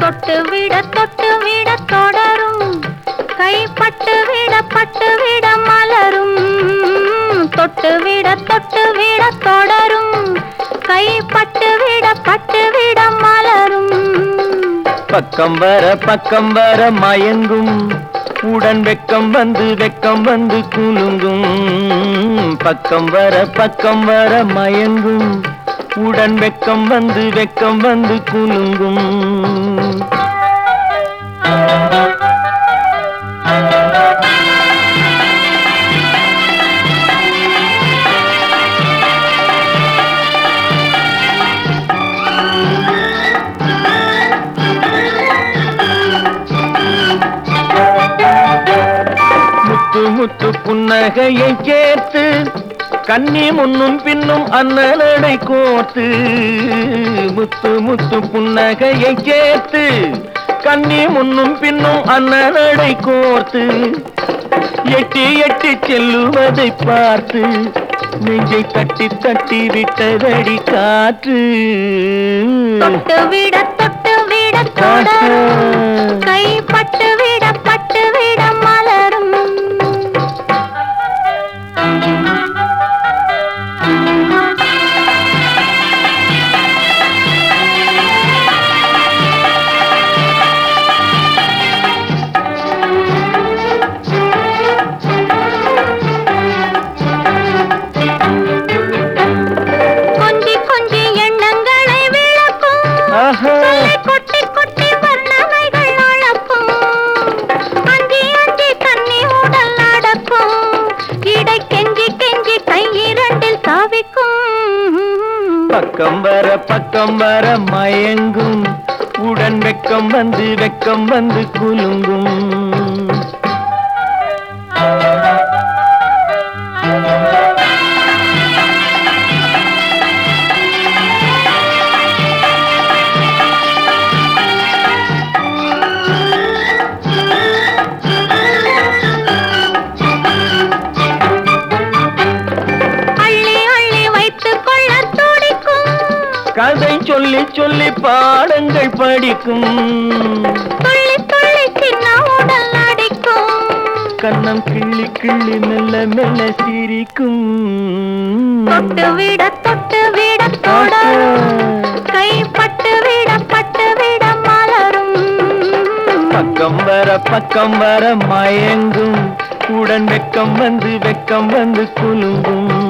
தொட்டுவிட தொட்டுவிட தொடரும். கைப்பட்டுவிட பட்டுவிட மலரும். தொட்டுவிட தொட்டுவிட தொடரும். கைப்பட்டுவிட பட்டுவிட மலரும். பக்கம் வர பக்கம் வர மயங்கும். உடன் வெக்கம் வந்து வெக்கம் வந்து குலுங்கும். பக்கம் வர பக்கம் வர மயங்கும். உடன் வெக்கம் வந்து வெக்கம் வந்து குலுங்கும். முத்து புன்னகையை சேர்த்து கண்ணி முன்னும் பின்னும் அண்ணலடை கோர்த்து. முத்து முத்து புன்னகையை சேர்த்து கண்ணி முன்னும் பின்னும் அண்ணலடை கோர்த்து. எட்டி எட்டி செல்லுவதை பார்த்து நெஞ்சை தட்டி தட்டி விட்டதடி காற்று. தொட்டு விட தொட்டு விட பக்கம் வர பக்கம் வர மயங்கும். உடன் வெக்கம் வந்து வெக்கம் வந்து குலுங்கும். சொல்லி சொல்லி பாடங்கள் படிக்கும். கண்ணம் கிள்ளி கிள்ளி மெல்ல மெல்ல சிரிக்கும். தொட்டு விட தொட்டு விட தொடரும். கைப்பட்டு விட பட்டு விட மலரும். பக்கம் வர பக்கம் வர மயங்கும். உடன் வெக்கம் வந்து வெக்கம் வந்து குலுங்கும்.